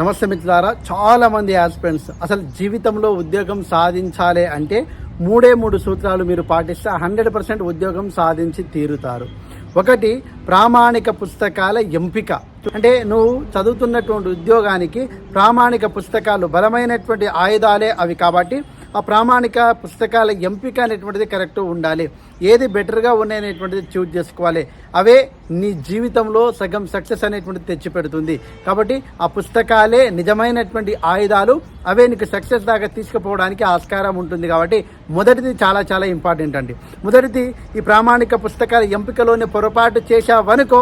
నమస్తే మిత్రులారా చాలా మంది ఆస్పిరెంట్స్ అసలు జీవితంలో ఉద్యోగం సాధించాలి అంటే మూడే మూడు సూత్రాలు మీరు పాటిస్తే హండ్రెడ్ పర్సెంట్ ఉద్యోగం సాధించి తీరుతారు. ఒకటి ప్రామాణిక పుస్తకాల ఎంపిక. అంటే నువ్వు చదువుతున్నటువంటి ఉద్యోగానికి ప్రామాణిక పుస్తకాలు బలమైనటువంటి ఆయుధాలే అవి కాబట్టి ఆ ప్రామాణిక పుస్తకాల ఎంపిక అనేటువంటిది కరెక్ట్ ఉండాలి. ఏది బెటర్గా ఉన్నాయనేటువంటిది చూజ్ చేసుకోవాలి. అవే నీ జీవితంలో సగం సక్సెస్ అనేటువంటిది తెచ్చిపెడుతుంది కాబట్టి ఆ పుస్తకాలే నిజమైనటువంటి ఆయుధాలు అవే నీకు సక్సెస్ దాకా తీసుకుపోవడానికి ఆస్కారం ఉంటుంది కాబట్టి మొదటిది చాలా చాలా ఇంపార్టెంట్ అండి. మొదటిది ఈ ప్రామాణిక పుస్తకాల ఎంపికలోనే పొరపాటు చేశావనుకో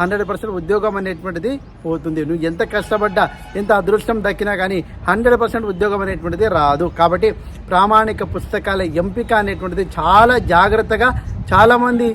హండ్రెడ్ పర్సెంట్ ఉద్యోగం అనేటువంటిది పోతుంది. నువ్వు ఎంత కష్టపడ్డా ఎంత అదృష్టం దక్కినా కానీ హండ్రెడ్ పర్సెంట్ ఉద్యోగం అనేటువంటిది రాదు. కాబట్టి ప్రామాణిక పుస్తకాల ఎంపిక అనేటువంటిది చాలా జాగ్రత్తగా చాలామంది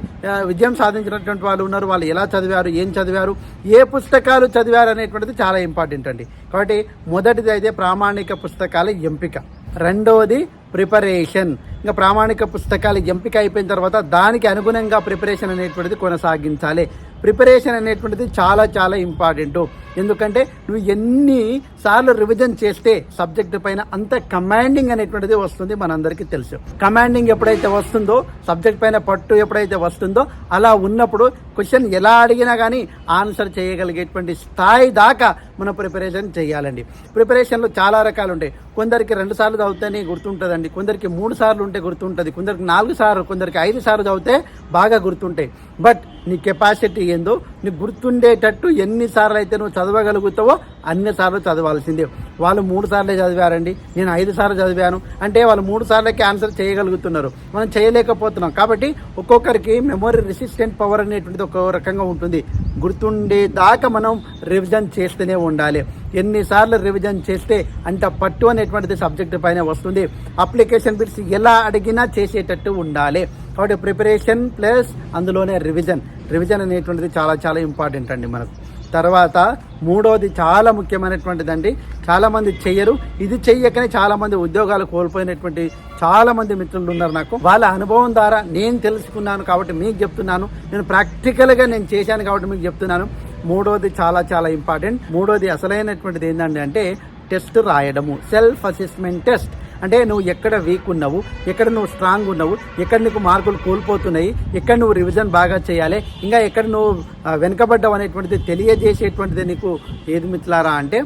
విజయం సాధించినటువంటి వాళ్ళు ఉన్నారు. వాళ్ళు ఎలా చదివారు ఏం చదివారు ఏ పుస్తకాలు చదివారు అనేటువంటిది చాలా ఇంపార్టెంట్ అండి. కాబట్టి మొదటిది అయితే ప్రామాణిక పుస్తకాల ఎంపిక. రెండవది ప్రిపరేషన్. ఇంకా ప్రామాణిక పుస్తకాలు ఎంపిక అయిపోయిన తర్వాత దానికి అనుగుణంగా ప్రిపరేషన్ అనేటువంటిది కొనసాగించాలి. ప్రిపరేషన్ అనేటువంటిది చాలా చాలా ఇంపార్టెంట్. ఎందుకంటే నువ్వు ఎన్ని సార్లు రివిజన్ చేస్తే సబ్జెక్ట్ పైన అంత కమాండింగ్ అనేటువంటిది వస్తుంది మనందరికీ తెలుసు. కమాండింగ్ ఎప్పుడైతే వస్తుందో సబ్జెక్ట్ పైన పట్టు ఎప్పుడైతే వస్తుందో అలా ఉన్నప్పుడు క్వశ్చన్ ఎలా అడిగినా కానీ ఆన్సర్ చేయగలిగేటువంటి స్థాయి దాకా మనం ప్రిపరేషన్ చేయాలండి. ప్రిపరేషన్లో చాలా రకాలు ఉంటాయి కొందరికి రెండు సార్లు చదివితేనే గుర్తుంటుందండి. కొందరికి మూడు సార్లు ఉంటే గుర్తుంటుంది. కొందరికి నాలుగు సార్లు కొందరికి ఐదు సార్లు చదివితే బాగా గుర్తుంటాయి. బట్ నీ కెపాసిటీ ఏందో నీకు గుర్తుండేటట్టు ఎన్నిసార్లు అయితే నువ్వు చదవగలుగుతావో అన్ని సార్లు చదవాల్సిందే. వాళ్ళు మూడు సార్లే చదివారండి నేను ఐదు సార్లు చదివాను అంటే వాళ్ళు మూడు సార్లకి ఆన్సర్ చేయగలుగుతున్నారు. మనం చేయలేకపోతున్నాం. కాబట్టి ఒక్కొక్కరికి మెమొరీ రెసిస్టెంట్ పవర్ అనేటువంటిది ఒక రకంగా ఉంటుంది. గుర్తుండేదాకా మనం రివిజన్ చేస్తూనే ఉండాలి. ఎన్నిసార్లు రివిజన్ చేస్తే అంత పట్టు అనేటువంటిది సబ్జెక్టు పైన వస్తుంది. అప్లికేషన్ బిట్స్ ఎలా అడిగినా చేసేటట్టు ఉండాలి. కాబట్టి ప్రిపరేషన్ ప్లస్ అందులోనే రివిజన్ రివిజన్ అనేటువంటిది చాలా చాలా ఇంపార్టెంట్ అండి మనకు. తర్వాత మూడోది చాలా ముఖ్యమైనటువంటిది అండి చాలామంది చెయ్యరు ఇది చెయ్యకనే చాలామంది ఉద్యోగాలు కోల్పోయినటువంటి చాలామంది మిత్రులు ఉన్నారు నాకు. వాళ్ళ అనుభవం ద్వారా నేను తెలుసుకున్నాను కాబట్టి మీకు చెప్తున్నాను. నేను ప్రాక్టికల్గా నేను చేశాను కాబట్టి మీకు చెప్తున్నాను. మూడోది చాలా చాలా ఇంపార్టెంట్. మూడోది అసలైనటువంటిది ఏంటంటే అంటే టెస్ట్ రాయడము. Self assessment test. అంటే నువ్వు ఎక్కడ వీక్ ఉన్నావు ఎక్కడ నువ్వు స్ట్రాంగ్ ఉన్నావు ఎక్కడ నీకు మార్కులు కోల్పోతున్నాయి ఎక్కడ నువ్వు రివిజన్ బాగా చేయాలి ఇంకా ఎక్కడ నువ్వు వెనుకబడ్డావు అనేటువంటిది తెలియజేసేటువంటిది నీకు ఏది మిత్రులారా అంటే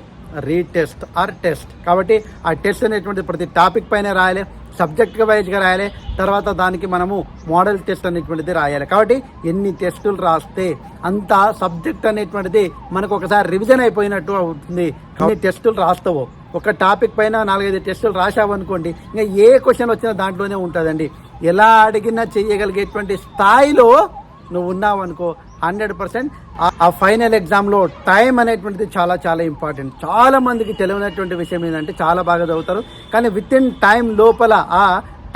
రీటెస్ట్ ఆర్ టెస్ట్ కాబట్టి ఆ టెస్ట్ అనేటువంటిది ప్రతి టాపిక్ పైన రాయాలి. సబ్జెక్ట్ వైజ్గా రాయాలి. తర్వాత దానికి మనము మోడల్ టెస్ట్ అనేటువంటిది రాయాలి. కాబట్టి ఎన్ని టెస్టులు రాస్తే అంత సబ్జెక్ట్ అనేటువంటిది మనకు ఒకసారి రివిజన్ అయిపోయినట్టు అవుతుంది. కొన్ని టెస్టులు రాస్తావో ఒక టాపిక్ పైన నాలుగైదు టెస్టులు రాసావు అనుకోండి ఇంకా ఏ క్వశ్చన్ వచ్చినా దాంట్లోనే ఉంటుందండి. ఎలా అడిగినా చేయగలిగేటువంటి స్థాయిలో నువ్వు ఉన్నావు అనుకో హండ్రెడ్ పర్సెంట్ ఆ ఫైనల్ ఎగ్జామ్లో టైం అనేటువంటిది చాలా చాలా ఇంపార్టెంట్. చాలా మందికి తెలియనటువంటి విషయం ఏంటంటే చాలా బాగా చదువుతారు. కానీ విత్ ఇన్ టైం లోపల ఆ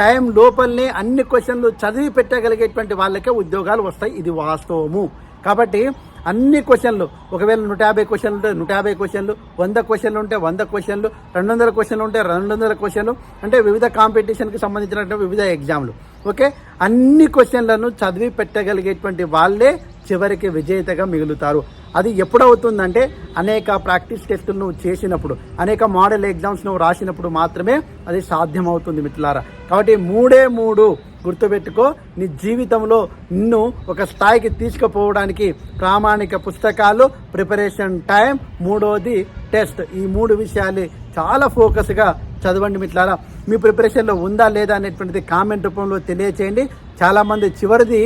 టైం లోపలనే అన్ని క్వశ్చన్లు చదివి పెట్టగలిగేటువంటి వాళ్ళకే ఉద్యోగాలు వస్తాయి. ఇది వాస్తవము. కాబట్టి అన్ని క్వశ్చన్లు. ఒకవేళ నూట యాభై క్వశ్చన్లు ఉంటే నూట యాభై క్వశ్చన్లు వంద క్వశ్చన్లు ఉంటే వంద క్వశ్చన్లు రెండు వందల క్వశ్చన్లు ఉంటే రెండు వందల క్వశ్చన్లు అంటే వివిధ కాంపిటీషన్కి సంబంధించినటువంటి వివిధ ఎగ్జామ్లు. ఓకే? అన్ని క్వశ్చన్లను చదివి పెట్టగలిగేటువంటి వాళ్ళే చివరికి విజేతగా మిగులుతారు. అది ఎప్పుడవుతుందంటే అనేక ప్రాక్టీస్ టెస్టులు నువ్వు చేసినప్పుడు అనేక మోడల్ ఎగ్జామ్స్ నువ్వు రాసినప్పుడు మాత్రమే అది సాధ్యమవుతుంది మిత్రులారా. కాబట్టి మూడే మూడు గుర్తుపెట్టుకో నీ జీవితంలో నిన్ను ఒక స్థాయికి తీసుకుపోవడానికి ప్రామాణిక పుస్తకాలు ప్రిపరేషన్ టైం మూడోది టెస్ట్ ఈ మూడు విషయాలు చాలా ఫోకస్గా చదవండి మిట్లారా మీ ప్రిపరేషన్లో ఉందా లేదా అనేటువంటిది కామెంట్ రూపంలో తెలియచేయండి. చాలామంది చివరిది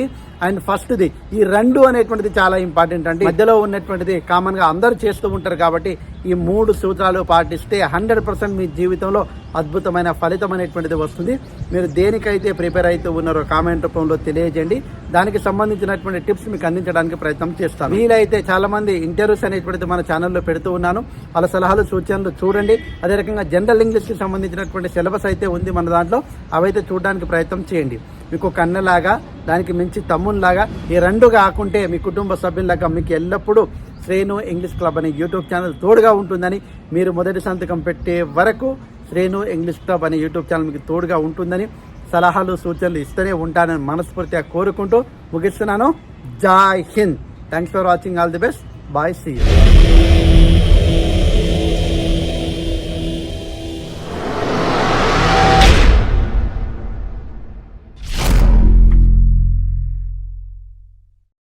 అండ్ ఫస్ట్ది ఈ రెండు అనేటువంటిది చాలా ఇంపార్టెంట్ అండి. మధ్యలో ఉన్నటువంటిది కామన్గా అందరూ చేస్తూ ఉంటారు కాబట్టి ఈ మూడు సూత్రాలు పాటిస్తే హండ్రెడ్ పర్సెంట్ మీ జీవితంలో అద్భుతమైన ఫలితం అనేటువంటిది వస్తుంది. మీరు దేనికైతే ప్రిపేర్ అయితే ఉన్నారో కామెంట్ రూపంలో తెలియజేయండి. దానికి సంబంధించినటువంటి టిప్స్ మీకు అందించడానికి ప్రయత్నం చేస్తాను. వీలైతే చాలా మంది ఇంటర్వ్యూస్ అనేటువంటిది మన ఛానల్లో పెడుతూ ఉన్నాను. వాళ్ళ సలహాలు సూచనలు చూడండి. అదే రకంగా జనరల్ ఇంగ్లీష్కి సంబంధించినటువంటి సిలబస్ అయితే ఉంది మన దాంట్లో. అవైతే చూడడానికి ప్రయత్నం చేయండి. మీకు ఒక అన్నలాగా దానికి మించి తమ్మునిలాగా ఈ రెండు కాకుంటే మీ కుటుంబ సభ్యులాగా మీకు ఎల్లప్పుడూ శ్రేణు ఇంగ్లీష్ క్లబ్ అనే యూట్యూబ్ ఛానల్ తోడుగా ఉంటుందని మీరు మొదటి సంతకం పెట్టే వరకు శ్రేణు ఇంగ్లీష్ క్లబ్ అనే యూట్యూబ్ ఛానల్ మీకు తోడుగా ఉంటుందని సలహాలు సూచనలు ఇస్తూనే ఉంటానని మనస్ఫూర్తిగా కోరుకుంటూ ముగిస్తున్నాను. జై Hind. Thanks for watching all the best bye see